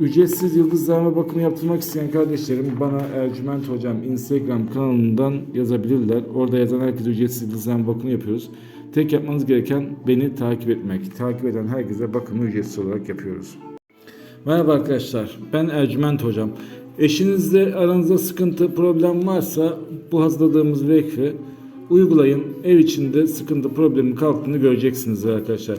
Ücretsiz yıldızlama bakımı yaptırmak isteyen kardeşlerim bana Ercüment Hocam Instagram kanalından yazabilirler. Orada yazan herkese ücretsiz yıldızlama bakımı yapıyoruz. Tek yapmanız gereken beni takip etmek. Takip eden herkese bakımı ücretsiz olarak yapıyoruz. Merhaba arkadaşlar, ben Ercüment Hocam. Eşinizle aranızda sıkıntı, problem varsa bu hazırladığımız vekfi uygulayın. Ev içinde sıkıntı, problemin kalktığını göreceksiniz arkadaşlar.